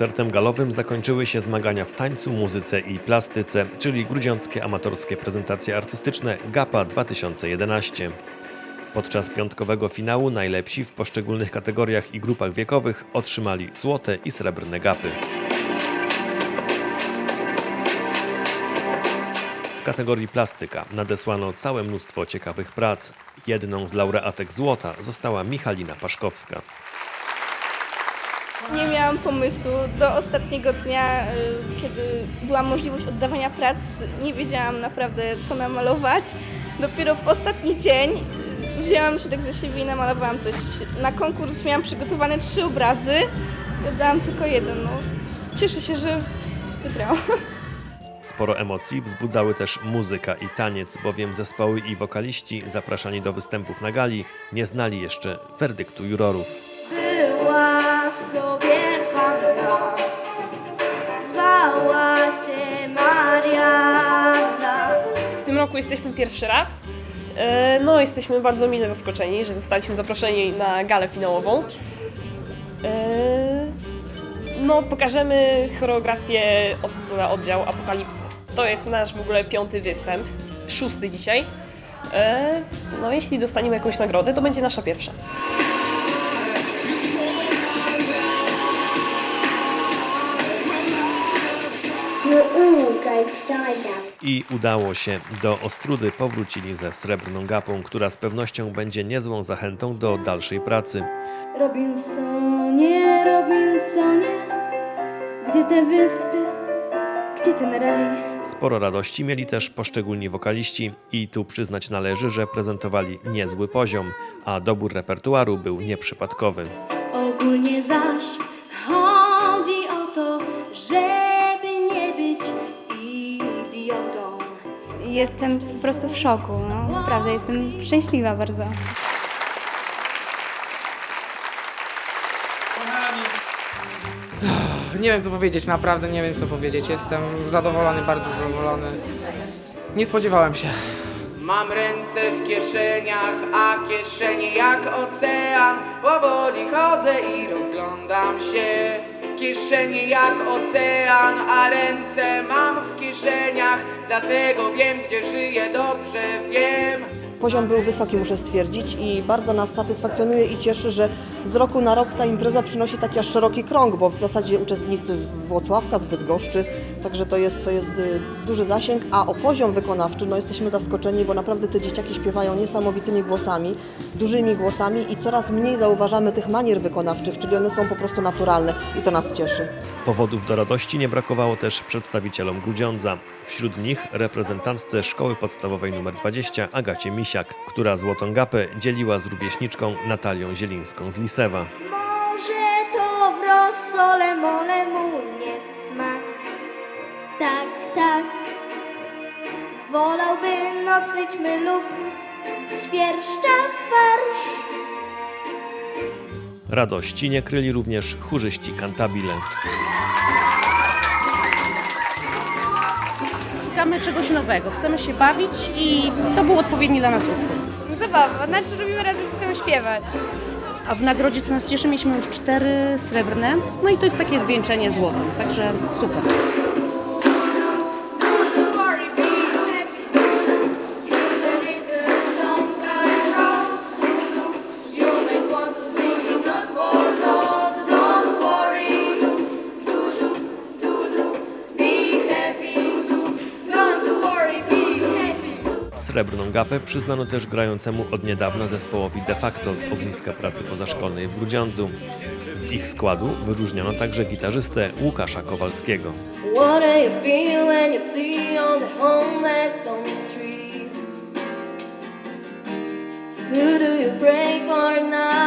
Koncertem galowym zakończyły się zmagania w tańcu, muzyce i plastyce, czyli grudziąckie amatorskie prezentacje artystyczne GAPA 2011. Podczas piątkowego finału najlepsi w poszczególnych kategoriach i grupach wiekowych otrzymali złote i srebrne gapy. W kategorii plastyka nadesłano całe mnóstwo ciekawych prac. Jedną z laureatek złota została Michalina Paszkowska. Nie miałam pomysłu. Do ostatniego dnia, y, kiedy była możliwość oddawania prac, nie wiedziałam naprawdę, co namalować. Dopiero w ostatni dzień y, wzięłam się tak ze siebie i namalowałam coś. Na konkurs miałam przygotowane trzy obrazy, oddałam tylko jeden. No. Cieszę się, że wygrałam. Sporo emocji wzbudzały też muzyka i taniec, bowiem zespoły i wokaliści zapraszani do występów na gali nie znali jeszcze werdyktu jurorów. Była zwała się Marianna. W tym roku jesteśmy pierwszy raz. E, No, jesteśmy bardzo mile zaskoczeni, że zostaliśmy zaproszeni na galę finałową. E, No, pokażemy choreografię o tytule Oddział Apokalipsy. To jest nasz w ogóle piąty występ, szósty dzisiaj. E, No, jeśli dostaniemy jakąś nagrodę, to będzie nasza pierwsza. I udało się. Do Ostrudy powrócili ze srebrną gapą, która z pewnością będzie niezłą zachętą do dalszej pracy. Robinsonie, Robinsonie, gdzie te wyspy, gdzie ten raj? Sporo radości mieli też poszczególni wokaliści i tu przyznać należy, że prezentowali niezły poziom, a dobór repertuaru był nieprzypadkowy. Ogólnie zaś Jestem po prostu w szoku, no naprawdę jestem szczęśliwa bardzo. Nie wiem co powiedzieć, naprawdę nie wiem co powiedzieć. Jestem zadowolony, bardzo zadowolony. Nie spodziewałem się. Mam ręce w kieszeniach, a kieszenie jak ocean Powoli chodzę i rozglądam się Kieszenie jak ocean, a ręce mam w kieszeniach Dlatego wiem, gdzie żyję, dobrze wiem Poziom był wysoki, muszę stwierdzić, i bardzo nas satysfakcjonuje i cieszy, że z roku na rok ta impreza przynosi taki aż szeroki krąg, bo w zasadzie uczestnicy z Włocławka, z Bydgoszczy, także to jest, to jest y, duży zasięg, a o poziom wykonawczy no jesteśmy zaskoczeni, bo naprawdę te dzieciaki śpiewają niesamowitymi głosami, dużymi głosami i coraz mniej zauważamy tych manier wykonawczych, czyli one są po prostu naturalne i to nas cieszy. Powodów do radości nie brakowało też przedstawicielom Grudziądza. Wśród nich reprezentantce Szkoły Podstawowej nr 20 Agacie Misiak, która złotą gapę dzieliła z rówieśniczką Natalią Zielińską z Lisewa. Może to w rosole mole mu nie w smak. Tak, tak. Wolałby nocny ćmy lub świerszcza farsz. Radości nie kryli również chórzyści kantabile. Szukamy czegoś nowego, chcemy się bawić i to był odpowiedni dla nas utwór. Zabawa, znaczy lubimy razem ze sobą śpiewać. A w nagrodzie, co nas cieszy, mieliśmy już cztery srebrne, no i to jest takie zwieńczenie złotym, także super. Srebrną gapę przyznano też grającemu od niedawna zespołowi de facto z ogniska pracy pozaszkolnej w Grudziądzu. Z ich składu wyróżniono także gitarzystę Łukasza Kowalskiego. Who do you pray for now?